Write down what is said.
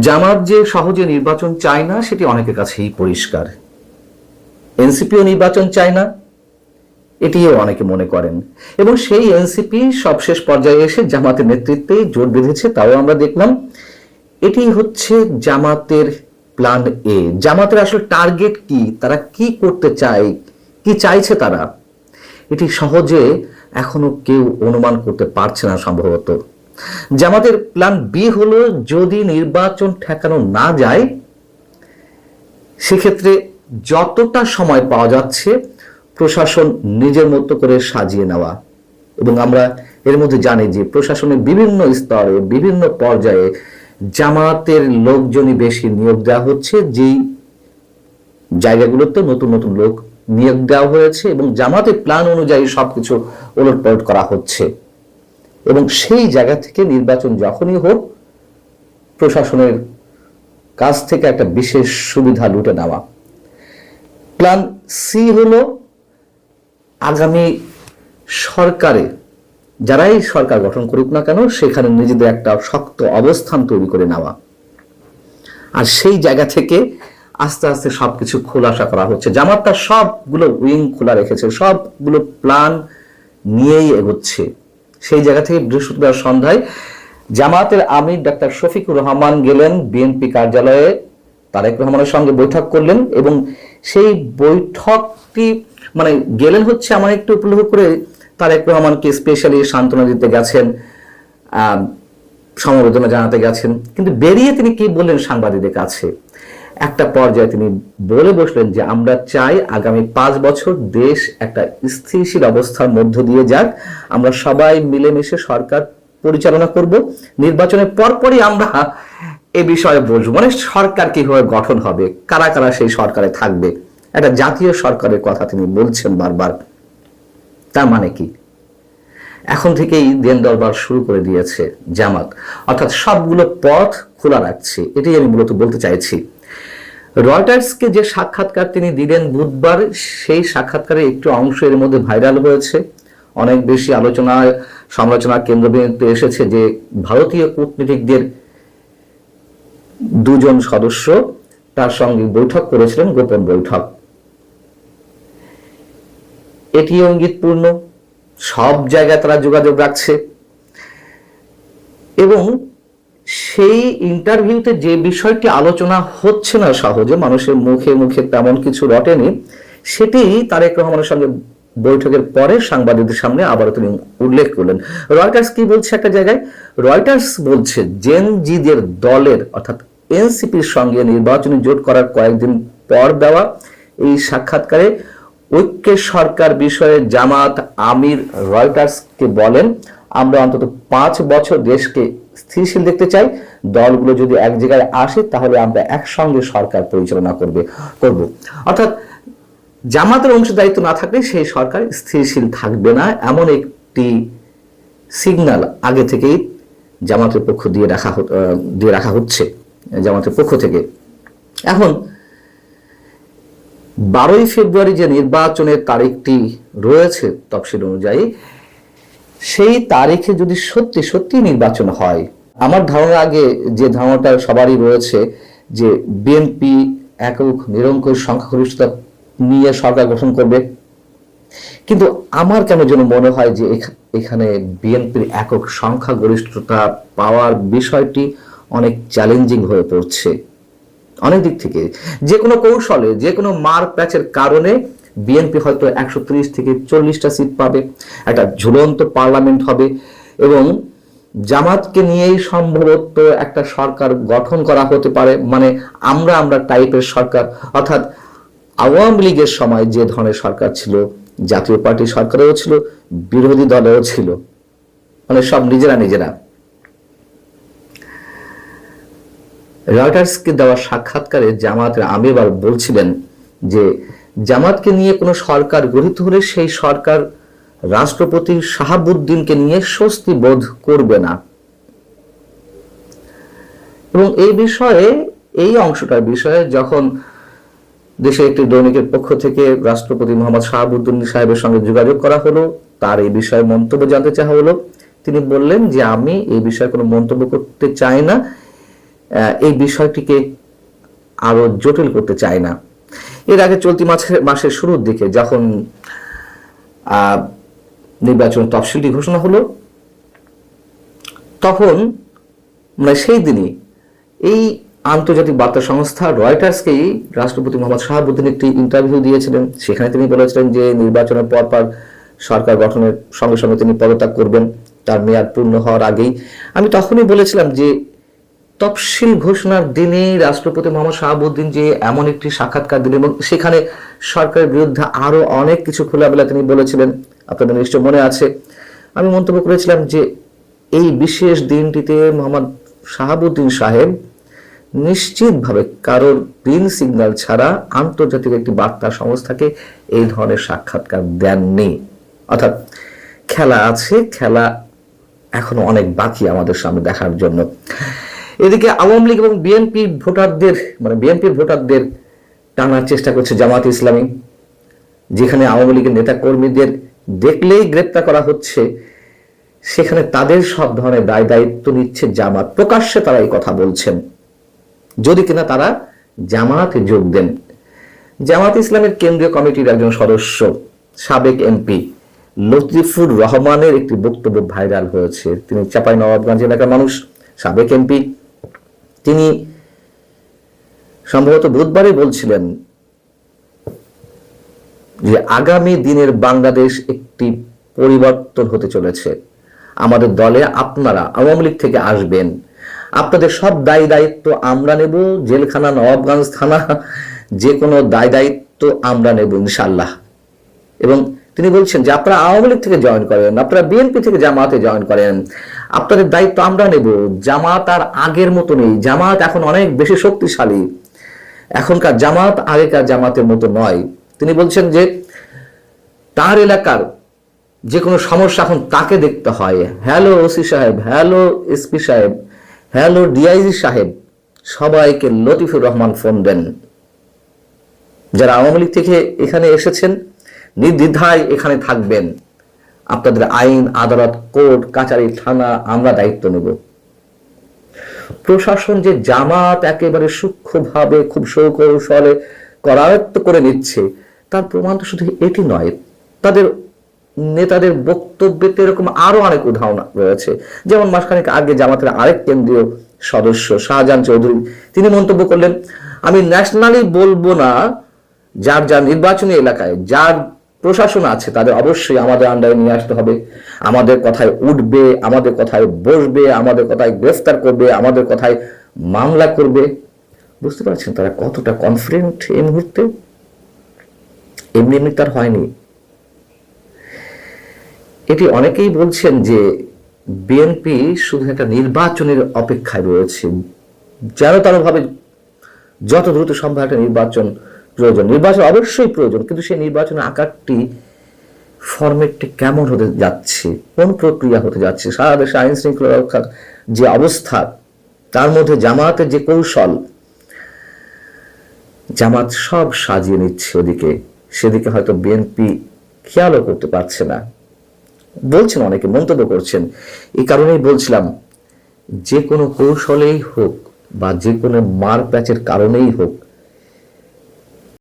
জামাত যে সহজে নির্বাচন চায় না, সেটি অনেকের কাছেই পরিষ্কার। এনসিপিও নির্বাচন চায় না, এটিও অনেকে মনে করেন। এবং সেই এনসিপি সবশেষ পর্যায়ে এসে জামাতের নেতৃত্বে জোট বেঁধেছে, তাও আমরা দেখলাম। এটি হচ্ছে জামাতের প্ল্যান এ জামাতের আসলে টার্গেট কি? তারা কি করতে চায়? কি চাইছে তারা? এটি সহজে এখনও কেউ অনুমান করতে পারছে না সম্ভবত। জামাতের প্ল্যান বি হলো যদি নির্বাচন ঠেকানো না যায়, সেক্ষেত্রে যতটা সময় পাওয়া যাচ্ছে, প্রশাসন নিজের মতো করে সাজিয়ে নেওয়া। এবং আমরা এর মধ্যে জানি যে প্রশাসনের বিভিন্ন স্তরে, বিভিন্ন পর্যায়ে জামাতের লোকজনই বেশি নিয়োগ দেওয়া হচ্ছে, যেই জায়গাগুলোতে নতুন নতুন লোক নিয়োগ দেওয়া হয়েছে এবং জামাতের প্ল্যান অনুযায়ী সবকিছু ওলটপালট করা হচ্ছে। এবং সেই জায়গা থেকে নির্বাচন যখনই হোক, প্রশাসনের কাছ থেকে একটা বিশেষ সুবিধা লুটে নেওয়া। প্ল্যান সি হল আগামী সরকারে, যারাই সরকার গঠন করুক না কেন, সেখানে নিজেদের একটা শক্ত অবস্থান তৈরি করে নেওয়া। আর সেই জায়গা থেকে আস্তে আস্তে সবকিছু খোলাসা করা হচ্ছে। জামাত তার সবগুলো উইং খোলা রেখেছে, সবগুলো প্ল্যান নিয়েই এগোচ্ছে। সেই জায়গা থেকে বৃহস্পতিবার সন্ধ্যায় জামাতের আমির ডাক্তার শফিকুর রহমান গেলেন বিএনপি কার্যালয়ে। তারেক রহমানের সঙ্গে বৈঠক করলেন এবং সেই বৈঠকটি মানে গেলেন হচ্ছে আমার একটু উপলব্ধ করে তারেক রহমানকে স্পেশালি সান্ত্বনা দিতে গেছেন সমবেদনা জানাতে গেছেন। কিন্তু বেরিয়ে তিনি কি বললেন সাংবাদিকদের কাছে? একটা পর্যায়ে তিনি বলে বসলেন যে আমরা চাই আগামী পাঁচ বছর দেশ একটা স্থিতিশীল অবস্থার মধ্য দিয়ে যাক। আমরা সবাই মিলেমিশে সরকার পরিচালনা করব। নির্বাচনের পরপরই আমরা এ বিষয়ে বলব মানে সরকার কীভাবে গঠন হবে? কারা কারা সেই সরকারে থাকবে? একটা জাতীয় সরকারের কথা তিনি বলছেন বারবার। তার মানে কি? এখন থেকেই দেন দরবার শুরু করে দিয়েছে জামাত। অর্থাৎ সবগুলো পথ খোলা রাখছে। এটাই আমি মূলত বলতে চাইছি। রয়টার্সকে যে সাক্ষাৎকার তিনি দিলেন বুধবার, সেই সাক্ষাৎকারের একটু অংশ এর মধ্যে ভাইরাল হয়েছে। অনেক বেশি আলোচনা সমালোচনার কেন্দ্রবিন্দুতে এসেছে যে ভারতীয় কূটনীতিকদের দুজন সদস্য তার সঙ্গে বৈঠক করেছিলেন, গোপন বৈঠক। এটি ইঙ্গিতপূর্ণ সব জায়গায় তারা যোগাযোগ রাখছে। এবং সেই ইন্টারভিউতে যে বিষয়টি আলোচনা হচ্ছে না সহজে, মানুষের মুখে মুখে তেমন কিছু রটেনি, সেটি তারেক রহমানের সঙ্গে বৈঠকের পরে সাংবাদিকদের সামনে আবারও তিনি উল্লেখ করলেন। রয়টার্স কি বলছে একটা জায়গায়? রয়টার্স বলছে জেন জিদের দলের, অর্থাৎ এনসিপির সঙ্গে নির্বাচনী জোট করার কয়েকদিন পর দেওয়া এই সাক্ষাৎকারে ঐক্যের সরকার বিষয়ে জামাত আমির রয়টার্সকে বলেন, আমরা অন্তত পাঁচ বছর দেশকে স্থিরশীল দেখতে চাই। দলগুলো যদি এক জায়গায় আসে, তাহলে আমরা একসঙ্গে সরকার পরিচালনা করবে, করব। অর্থাৎ জামাতের অংশদায়িত্ব না থাকলে সেই সরকার স্থিরশীল থাকবে না। এমন একটি সিগন্যাল আগে থেকেই জামাতের পক্ষ দিয়ে রাখা দিয়ে রাখা হচ্ছে, জামাতের পক্ষ থেকে। এখন বারোই ফেব্রুয়ারি যে নির্বাচনের তারিখটি রয়েছে তফসিল অনুযায়ী সেই তারিখে যদি সত্যি সত্যি নির্বাচন হয়, আমার ধারণা আগে যে ধারণাটা সবারই রয়েছে যে বিএনপি একক, নিরঙ্কুশ, সংখ্যাগরিষ্ঠতা নিয়ে সরকার গঠন করবে। কিন্তু আমার কেন যেন মনে হয় যে এখানে বিএনপির একক সংখ্যাগরিষ্ঠতা পাওয়ার বিষয়টি অনেক চ্যালেঞ্জিং হয়ে পড়ছে। অনেক দিক থেকে। যে কোনো কৌশলে, যে কোনো মার প্যাচের কারণে বিএনপি হয়তো একশো ত্রিশ থেকে চল্লিশটা সিট পাবে। একটা ঝুলন্ত পার্লামেন্ট হবে এবং জামাতকে নিয়েই সম্ভবত একটা সরকার গঠন করা হতে পারে। মানে আমরা আমরা টাইপের সরকার। অর্থাৎ আওয়ামী লীগের সময় যে ধরনের সরকার ছিল, জাতীয় পার্টি সরকারেও ছিল, বিরোধী দলেও ছিল। মানে সব নিজেরা নিজেরা। রয়টার্সকে দেওয়া সাক্ষাৎকারে জামাতের আমিবার বলছিলেন যে জামাতকে নিয়ে কোনো সরকার গঠিত হলে সেই সরকার রাষ্ট্রপতি শাহাবুদ্দিনকে নিয়ে স্বস্তি বোধ করবে না। এবং এই বিষয়ে, এই অংশটার বিষয়ে যখন দেশের একটি দৈনিকের পক্ষ থেকে রাষ্ট্রপতি মোহাম্মদ শাহাবুদ্দিন সাহেবের সঙ্গে যোগাযোগ করা হলো, তার এই বিষয়ে মন্তব্য জানতে চাওয়া হলো। তিনি বললেন যে, আমি এই বিষয়ে কোনো মন্তব্য করতে চাই না। এই বিষয়টিকে আরও জটিল করতে চাই না। এর আগে চলতি মাসের মাসের শুরুর দিকে যখন নির্বাচন তফসিলটি ঘোষণা হলো, তখন মানে সেই দিনই এই আন্তর্জাতিক বার্তা সংস্থা রয়টার্সকেই রাষ্ট্রপতি মোহাম্মদ শাহাবুদ্দিন একটি ইন্টারভিউ দিয়েছিলেন। সেখানে তিনি বলেছিলেন যে নির্বাচনের পর পর সরকার গঠনের সঙ্গে সঙ্গে তিনি পদত্যাগ করবেন। তার মেয়াদ পূর্ণ হওয়ার আগেই। আমি তখনই বলেছিলাম যে তফসিল ঘোষণার দিনে রাষ্ট্রপতি মোহাম্মদ শাহাবুদ্দিন যে এমন একটি সাক্ষাৎকার দিলেন এবং সেখানে সরকারের বিরুদ্ধে আরও অনেক কিছু খোলাবেলা তিনি বলেছিলেন, আপনাদের নিশ্চয় মনে আছে। আমি মন্তব্য করেছিলাম যে এই বিশেষ দিনটিতে মোহাম্মদ শাহাবুদ্দিন সাহেব নিশ্চিতভাবে কারোর গ্রিন সিগন্যাল ছাড়া আন্তর্জাতিক একটি বার্তা সংস্থাকে এই ধরনের সাক্ষাৎকার দেননি। অর্থাৎ খেলা আছে, খেলা এখনও অনেক বাকি আমাদের সামনে দেখার জন্য। এদিকে আওয়ামী লীগ এবং বিএনপি ভোটারদের মানে বিএনপির ভোটারদের টানার চেষ্টা করছে জামাত ইসলামী, যেখানে আওয়ামী লীগের নেতা কর্মীদের দেখলেই গ্রেপ্তার করা হচ্ছে। সেখানে তাদের সব ধরনের দায় দায়িত্ব নিচ্ছে জামাত। প্রকাশ্যে তারা এই কথা বলছেন। যদি কিনা তারা জামাতে যোগ দেন। জামাত ইসলামের কেন্দ্রীয় কমিটির একজন সদস্য, সাবেক এমপি লতিফুর রহমানের একটি বক্তব্য ভাইরাল হয়েছে। তিনি চাপাই নবাবগঞ্জ এলাকার মানুষ, সাবেক এমপি। তিনি সম্ভবত বুধবারই বলছিলেন যে আগামী দিনের বাংলাদেশ একটি পরিবর্তন হতে চলেছে। আমাদের দলে আপনারা আওয়ামী লীগ থেকে আসবেন। আপনাদের সব দায় দায়িত্ব আমরা নেব, জেলখানা, নবাবগঞ্জ থানা যে কোনো দায় দায়িত্ব আমরা নেব ইনশাল্লাহ এবং তিনি বলছেন যে আপনারা আওয়ামী লীগ থেকে জয়েন করেন, আপনারা বিএনপি থেকে জামাতে জয়েন করেন আপনাদের দায়িত্ব আমরা নেব। জামাত আর আগের মতো নেই। জামাত এখন অনেক বেশি শক্তিশালী। এখনকার জামাত আগেকার জামাতের মতো নয়। তিনি বলছেন যে, তার এলাকার যে কোনো সমস্যা এখন তাকে দেখতে হয়। হ্যালো ওসি সাহেব, হ্যালো এসপি সাহেব, হ্যালো ডিআইজি সাহেব, সবাইকে লতিফুর রহমান ফোন দেন। যারা আওয়ামী লীগ থেকে এখানে এসেছেন, নির্দ্বিধায় এখানে থাকবেন। আপনাদের আইন, আদালত, কোর্ট কাচারি থানা, আমরা দায়িত্ব নেব। প্রশাসন যে জামাত একেবারে সূক্ষ্মভাবে খুব সৌকৌশলে করায়ত্ত করে নিচ্ছে, তার প্রমাণ তো শুধু এটি নয়, তাদের নেতাদের বক্তব্যে এরকম আরও অনেক উদাহরণ রয়েছে। যেমন মাসখানেক আগে জামাতের আরেক কেন্দ্রীয় সদস্য শাহজাহান চৌধুরী, তিনি মন্তব্য করলেন, আমি ন্যাশনালি বলব না, যার যার নির্বাচনী এলাকায়, যার প্রশাসন আছে, তাদের অবশ্যই আমাদের আন্ডারে নিয়ে আসতে হবে। আমাদের কথায় উঠবে, আমাদের কথায় বসবে, আমাদের কথায় গ্রেফতার করবে, আমাদের কথায় মামলা করবে। বুঝতে পারছেন তারা কতটা কনফিডেন্ট এই মুহূর্তে? এমনি এমনি তার হয়নি। এটি অনেকেই বলছেন যে বিএনপি শুধু একটা নির্বাচনের অপেক্ষায় রয়েছে। যেন ভাবে যত দ্রুত সম্ভব একটা নির্বাচন প্রয়োজন। নির্বাচন অবশ্যই প্রয়োজন, কিন্তু সেই নির্বাচনের আকারটি ফরম্যাটটি কেমন হতে যাচ্ছে, কোন প্রক্রিয়া হতে যাচ্ছে, সারা দেশে আইন শৃঙ্খলা রক্ষার যে অবস্থা, তার মধ্যে জামাতের যে কৌশল জামাত সব সাজিয়ে নিচ্ছে ওদিকে। সেদিকে হয়তো বিএনপি খেয়ালও করতে পারছে না। বলছেন অনেকে, মন্তব্য করছেন। এই কারণেই বলছিলাম, যে কোনো কৌশলেই হোক বা যে কোনো মার প্যাচের কারণেই হোক